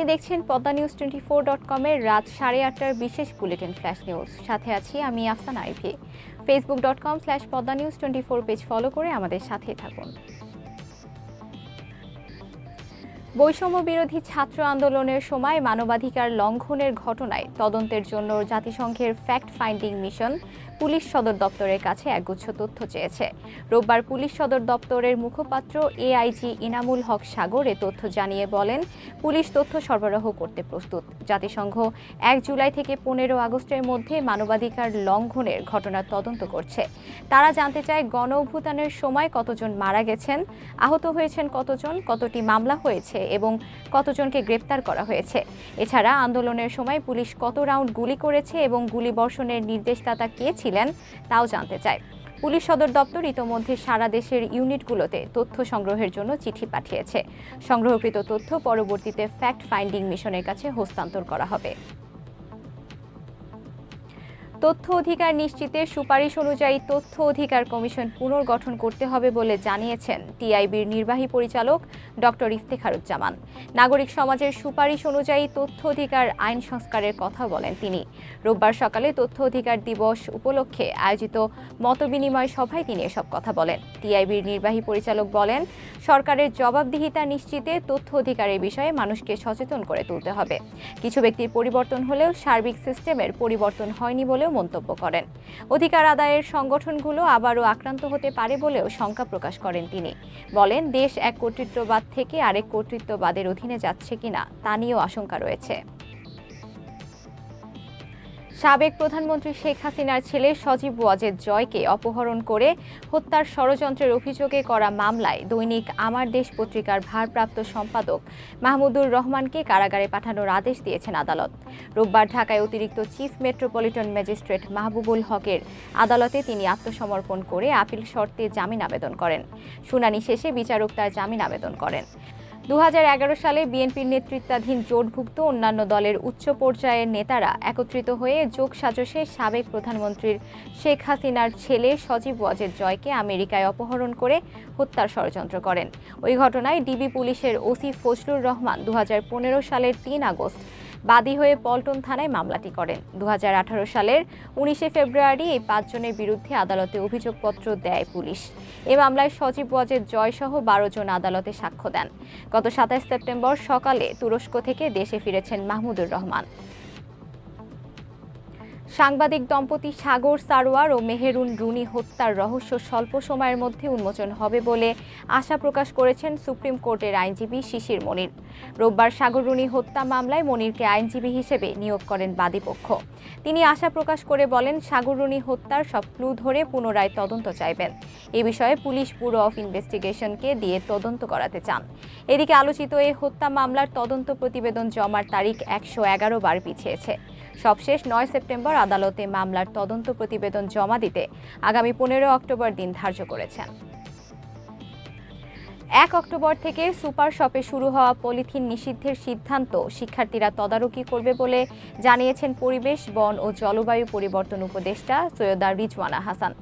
আপনি দেখছেন Padma news twenty four dot কমের রাত সাড়ে আটটার বিশেষ বুলেটিন ফ্ল্যাশ নিউজ। সাথে আছি আমি Afsan Arifi. Facebook dot com slash Padma news twenty four page follow করে আমাদের সাথে থাকুন। বৈষম্য বিরোধী ছাত্র আন্দোলনের সময় মানবাধিকার লঙ্ঘনের ঘটনায় তদন্তের জন্য জাতিসংঘের ফ্যাক্ট ফাইন্ডিং মিশন পুলিশ সদর দপ্তরের কাছে একগুচ্ছ তথ্য চেয়েছে। রোববার পুলিশ সদর দপ্তরের মুখপাত্র এআইজি ইনামুল হক সাগর এ তথ্য জানিয়ে বলেন, পুলিশ তথ্য সরবরাহ করতে প্রস্তুত। জাতিসংঘ এক জুলাই থেকে পনেরো আগস্টের মধ্যে মানবাধিকার লঙ্ঘনের ঘটনার তদন্ত করছে। তারা জানতে চায় গণ অভ্যুত্থানের সময় কতজন মারা গেছেন, আহত হয়েছেন কতজন, কতটি মামলা হয়েছে এবং কতজনকে গ্রেপ্তার করা হয়েছে। এছাড়া আন্দোলনের সময় পুলিশ কত রাউন্ড গুলি করেছে এবং গুলি বর্ষণের নির্দেশদাতা কে ছিলেন, তাও জানতে চাই। পুলিশ সদর দপ্তর ইতোমধ্যে সারা দেশের ইউনিটগুলোতে তথ্য সংগ্রহের জন্য চিঠি পাঠিয়েছে। সংগ্রহকৃত তথ্য পরবর্তীতে ফ্যাক্ট ফাইন্ডিং মিশনের কাছে হস্তান্তর করা হবে। তথ্য অধিকার নিশ্চিতে সুপারিশ অনুযায়ী তথ্য অধিকার কমিশন পুনর্গঠন করতে হবে বলে জানিয়েছেন টিআইবির নির্বাহী পরিচালক ডক্টর ইফতেখারুজ্জামান। নাগরিক সমাজের সুপারিশ অনুযায়ী তথ্য অধিকার আইন সংস্কারের কথা বলেন তিনি। রোববার সকালে তথ্য অধিকার দিবস উপলক্ষে আয়োজিত মতবিনিময় সভায় তিনি এসব কথা বলেন। টিআইবির নির্বাহী পরিচালক বলেন, সরকারের জবাবদিহিতা নিশ্চিতে তথ্য অধিকারের বিষয়ে মানুষকে সচেতন করে তুলতে হবে। কিছু ব্যক্তির পরিবর্তন হলেও সার্বিক সিস্টেমের পরিবর্তন হয়নি বলেও মন্তব্য করেন। অধিকার আদায়ের সংগঠনগুলো আবারও আক্রান্ত হতে পারে বলেও শঙ্কা প্রকাশ করেন তিনি। বলেন, দেশ এক কর্তৃত্ববাদ থেকে আরেক কর্তৃত্ববাদের অধীনে যাচ্ছে কিনা তা নিয়েও আশঙ্কা রয়েছে। সাবেক প্রধানমন্ত্রী শেখ হাসিনার ছেলে সজীব ওয়াজেদ জয়কে অপহরণ করে হত্যার ষড়যন্ত্রের অভিযোগে করা মামলায় দৈনিক আমার দেশ পত্রিকার ভারপ্রাপ্ত সম্পাদক মাহমুদুর রহমানকে কারাগারে পাঠানোর আদেশ দিয়েছেন আদালত। রোববার ঢাকায় অতিরিক্ত চিফ মেট্রোপলিটন ম্যাজিস্ট্রেট মাহবুবুল হকের আদালতে তিনি আত্মসমর্পণ করে আপিল শর্তে জামিন আবেদন করেন। শুনানি শেষে বিচারক তার জামিন আবেদন করেন। দু হাজার এগারো সালে বিএনপির নেতৃত্বাধীন জোটভুক্ত অন্যান্য দলের উচ্চ পর্যায়ের নেতারা একত্রিত হয়ে যোগ সাজসে সাবেক প্রধানমন্ত্রীর শেখ হাসিনার ছেলে সজীব ওয়াজেদ জয়কে আমেরিকায় অপহরণ করে হত্যার ষড়যন্ত্র করেন। ওই ঘটনায় ডিবি পুলিশের ওসি ফজলুর রহমান দু হাজার পনেরো সালের তিন আগস্ট বাদী হয়ে পল্টন থানায় মামলাটি করেন। দু হাজার আঠারো সালের উনিশে ফেব্রুয়ারি এই পাঁচজনের বিরুদ্ধে আদালতে অভিযোগপত্র দেয় পুলিশ। এ মামলায় সজীব ওয়াজেদ জয়সহ বারো জন আদালতে সাক্ষ্য দেন। গত সাতাশ সেপ্টেম্বর সকালে তুরস্ক থেকে দেশে ফিরেছেন মাহমুদুর রহমান। সাংবাদিক দম্পতি সাগর সারোয়ার ও মেহেরুন রুনি হত্যার রহস্য স্বল্প সময়ের মধ্যে উন্মোচন হবে বলে আশা প্রকাশ করেছেন সুপ্রিম কোর্টের আইনজীবী শিশির মনির। রোববার সাগর রুনি হত্যা মামলায় মনিরকে আইনজীবী হিসেবে নিয়োগ করেন বাদীপক্ষ। তিনি আশা প্রকাশ করে বলেন, সাগর রুনি হত্যার সব ক্লু ধরে পুনরায় তদন্ত চাইবেন। এ বিষয়ে পুলিশ ব্যুরো অফ ইনভেস্টিগেশনকে দিয়ে তদন্ত করাতে চান। এদিকে আলোচিত এই হত্যা মামলার তদন্ত প্রতিবেদন জমার তারিখ একশো এগারো বার পিছিয়েছে। সবশেষ নয় সেপ্টেম্বর আদালতে মামলার তদন্ত প্রতিবেদন জমা দিতে আগামী পনেরো অক্টোবর দিন ধার্য করেছেন। এক অক্টোবর থেকে সুপার শপে শুরু হওয়া পলিথিন নিষিদ্ধের সিদ্ধান্ত শিক্ষার্থীরা তদারকি করবে বলে জানিয়েছেন পরিবেশ, বন ও জলবায়ু পরিবর্তন উপদেষ্টা সৈয়দা রিজওয়ানা হাসান।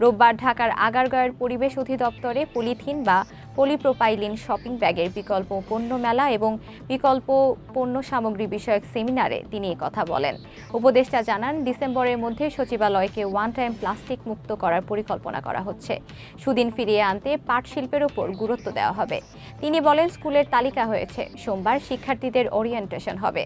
রোববার ঢাকার আগারগাঁয়ের পরিবেশ অধিদপ্তরে পলিথিন বা পলিপ্রোপাইলিন শপিং ব্যাগের বিকল্প পণ্য মেলা এবং বিকল্প পণ্য সামগ্রী বিষয়ক সেমিনারে তিনি কথা বলেন। উপদেষ্টা জানান, ডিসেম্বরের মধ্যে সচিবালয়কে ওয়ান টাইম প্লাস্টিক মুক্ত করার পরিকল্পনা করা হচ্ছে। সুদিন ফিরিয়ে আনতে পাট শিল্পের ওপর গুরুত্ব দেওয়া হবে। তিনি বলেন, স্কুলের তালিকা হয়েছে, সোমবার শিক্ষার্থীদের ওরিয়েন্টেশন হবে।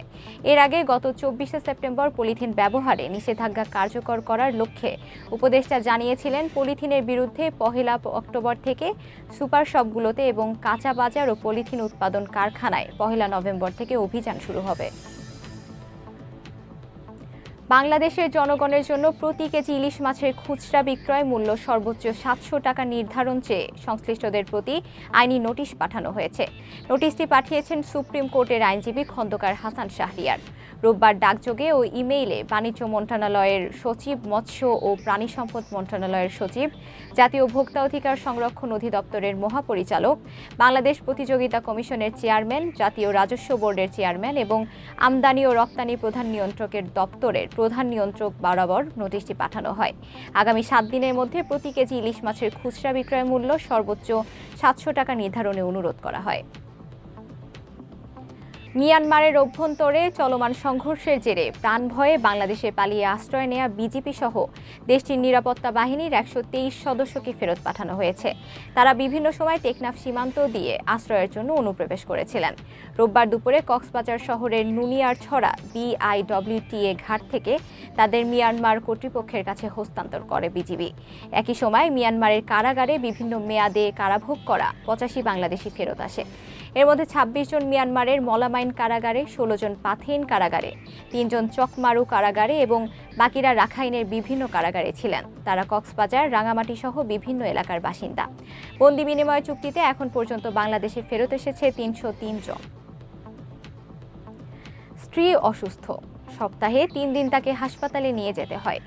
এর আগে গত চব্বিশে সেপ্টেম্বর পলিথিন ব্যবহারে নিষেধাজ্ঞা কার্যকর করার লক্ষ্যে উপদেষ্টা জানিয়েছিলেন, পলিথিনের বিরুদ্ধে পহেলা অক্টোবর থেকে সুপার শপগুলোতে এবং কাঁচা বাজার ও পলিথিন উৎপাদন কারখানায় পহেলা নভেম্বর থেকে অভিযান শুরু হবে। বাংলাদেশের জনগণের জন্য প্রতি কেজি ইলিশ মাছের খুচরা বিক্রয় মূল্য সর্বোচ্চ সাতশো টাকা নির্ধারণ চেয়ে সংশ্লিষ্টদের প্রতি আইনি নোটিশ পাঠানো হয়েছে। নোটিশটি পাঠিয়েছেন সুপ্রিম কোর্টের আইনজীবী খন্দকার হাসান শাহরিয়ার। রোববার ডাকযোগে ও ইমেইলে বাণিজ্য মন্ত্রণালয়ের সচিব, মৎস্য ও প্রাণী সম্পদ মন্ত্রণালয়ের সচিব, জাতীয় ভোক্তা অধিকার সংরক্ষণ অধিদপ্তরের মহাপরিচালক, বাংলাদেশ প্রতিযোগিতা কমিশনের চেয়ারম্যান, জাতীয় রাজস্ব বোর্ডের চেয়ারম্যান এবং আমদানি ও রপ্তানি প্রধান নিয়ন্ত্রকের দপ্তরের প্রধান নিয়ন্ত্রক বরাবর নোটিশটি পাঠানো হয়। আগামী সাত দিনের মধ্যে প্রতি কেজি ইলিশ মাছের খুচরা বিক্রয় মূল্য সর্বোচ্চ সাতশো টাকা নির্ধারণে অনুরোধ করা হয়। মিয়ানমারের অভ্যন্তরে চলমান সংঘর্ষের জেরে প্রাণ ভয়ে বাংলাদেশে পালিয়ে আশ্রয় নেয়া বিজেপি সহ দেশটির নিরাপত্তা বাহিনীর একশো তেইশ সদস্যকে ফেরত পাঠানো হয়েছে। তারা বিভিন্ন সময় টেকনাফ সীমান্ত দিয়ে আশ্রয়ের জন্য অনুপ্রবেশ করেছিলেন। রোববার দুপুরে কক্সবাজার শহরের নুনিয়ার ছড়া বিআইডব্লিউটিএ ঘাট থেকে তাদের মিয়ানমার কর্তৃপক্ষের কাছে হস্তান্তর করে বিজিবি। একই সময় মিয়ানমারের কারাগারে বিভিন্ন মেয়াদে কারাভোগ করা পঁচাশি বাংলাদেশি ফেরত আসে। এর মধ্যে ছাব্বিশ জন মিয়ানমারের মলামাইন কারাগারে, ষোলো জন পাথেইন কারাগারে তিনজন চকমারু কারাগারে এবং বাকিরা রাখাইনের বিভিন্ন কারাগারে ছিলেন। তারা কক্সবাজার, রাঙামাটি সহ বিভিন্ন এলাকার বাসিন্দা। বন্দি বিনিময় চুক্তিতে এখন পর্যন্ত বাংলাদেশে ফেরত এসেছে তিনশো জন। স্ত্রী অসুস্থ। সপ্তাহে তিন দিন তাকে হাসপাতালে নিয়ে যেতে হয়।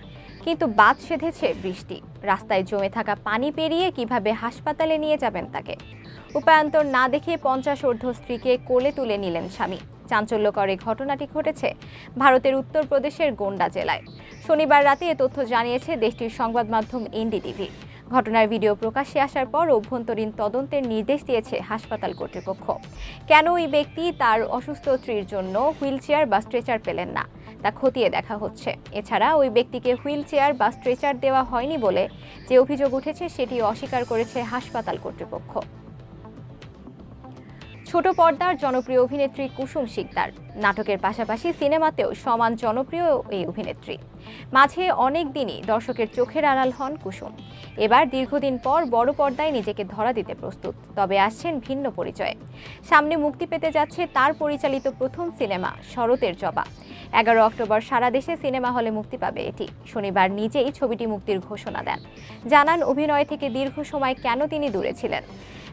কিন্তু বাদ সেধেছে বৃষ্টি। রাস্তায় জমে থাকা পানি পেরিয়ে কীভাবে হাসপাতালে নিয়ে যাবেন তাকে? উপায়ান্তর না দেখে পঞ্চাশ ঊর্ধ্ব স্ত্রীকে কোলে তুলে নিলেন স্বামী। চাঞ্চল্যকর এই ঘটনাটি ঘটেছে ভারতের উত্তরপ্রদেশের গোন্ডা জেলায়। শনিবার রাতে এ তথ্য জানিয়েছে দেশটির সংবাদ মাধ্যম এনডিটিভি। ঘটনার ভিডিও প্রকাশ্যে আসার পর অভ্যন্তরীণ তদন্তের নির্দেশ দিয়েছে হাসপাতাল কর্তৃপক্ষ। কেন ওই ব্যক্তি তার অসুস্থ স্ত্রীর জন্য হুইল চেয়ার বা স্ট্রেচার পেলেন না? তা খতিয়ে দেখা হচ্ছে। এছাড়া ওই ব্যক্তিকে হুইল চেয়ার বা স্ট্রেচার দেওয়া হয়নি বলে যে অভিযোগ উঠেছে সেটি অস্বীকার করেছে হাসপাতাল কর্তৃপক্ষ। ছোট পর্দার জনপ্রিয় অভিনেত্রী কুসুম শিকদার। নাটকের পাশাপাশি সিনেমাতেও সমান জনপ্রিয় এই অভিনেত্রী। মাঝে অনেক দিনই দর্শকের চোখের আড়াল হন কুসুম। এবার দীর্ঘদিন পর বড় পর্দায় নিজেকে ধরা দিতে প্রস্তুত, তবে আসছেন ভিন্ন পরিচয়ে। সামনে মুক্তি পেতে যাচ্ছে তার পরিচালিত প্রথম সিনেমা, শরতের জবা। এগারো অক্টোবর সারা দেশে সিনেমা হলে মুক্তি পাবে এটি। শনিবার নিজেই ছবিটি মুক্তির ঘোষণা দেন। জানান অভিনয় থেকে দীর্ঘ সময় কেন তিনি দূরে ছিলেন।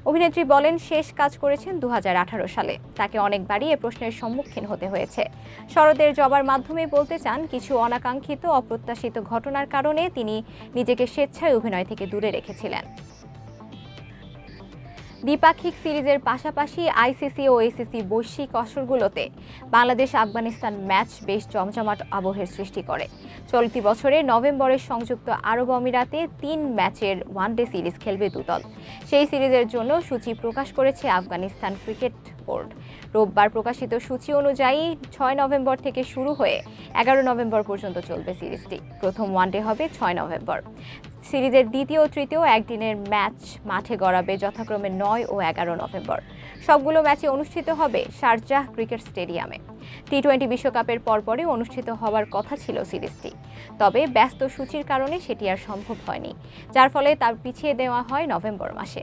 অভিনেত্রী বলেন, শেষ কাজ করেছেন দু হাজার আঠারো সালে। তাকে অনেকবারই এ প্রশ্নের সম্মুখীন হতে হয়েছে। শরদের জবার মাধ্যমে বলতে চান, কিছু অনাকাঙ্ক্ষিত, অপ্রত্যাশিত ঘটনার কারণে তিনি নিজেকে স্বেচ্ছায় অভিনয় থেকে দূরে রেখেছিলেন। দ্বিপাক্ষিক সিরিজের পাশাপাশি আইসিসি ও এসিসি বৈশ্বিক আসরগুলোতে বাংলাদেশ আফগানিস্তান ম্যাচ বেশ জমজমাট আবহের সৃষ্টি করে। চলতি বছরে নভেম্বরের সংযুক্ত আরব আমিরাতে তিন ম্যাচের ওয়ানডে সিরিজ খেলবে দুদল। সেই সিরিজের জন্য সূচি প্রকাশ করেছে আফগানিস্তান ক্রিকেট বোর্ড। রোববার প্রকাশিত সূচি অনুযায়ী ছয় নভেম্বর থেকে শুরু হয়ে এগারো নভেম্বর পর্যন্ত চলবে সিরিজটি। প্রথম ওয়ানডে হবে ছয় নভেম্বর। সিরিজের দ্বিতীয় ও তৃতীয় একদিনের ম্যাচ মাঠে গড়াবে যথাক্রমে নয় ও এগারো নভেম্বর। সবগুলো ম্যাচে অনুষ্ঠিত হবে শারজাহ ক্রিকেট স্টেডিয়ামে। টি টোয়েন্টি বিশ্বকাপের পরপরই অনুষ্ঠিত হওয়ার কথা ছিল সিরিজটি। তবে ব্যস্ত সূচির কারণে সেটি আর সম্ভব হয়নি, যার ফলে তা পিছিয়ে দেওয়া হয় নভেম্বর মাসে।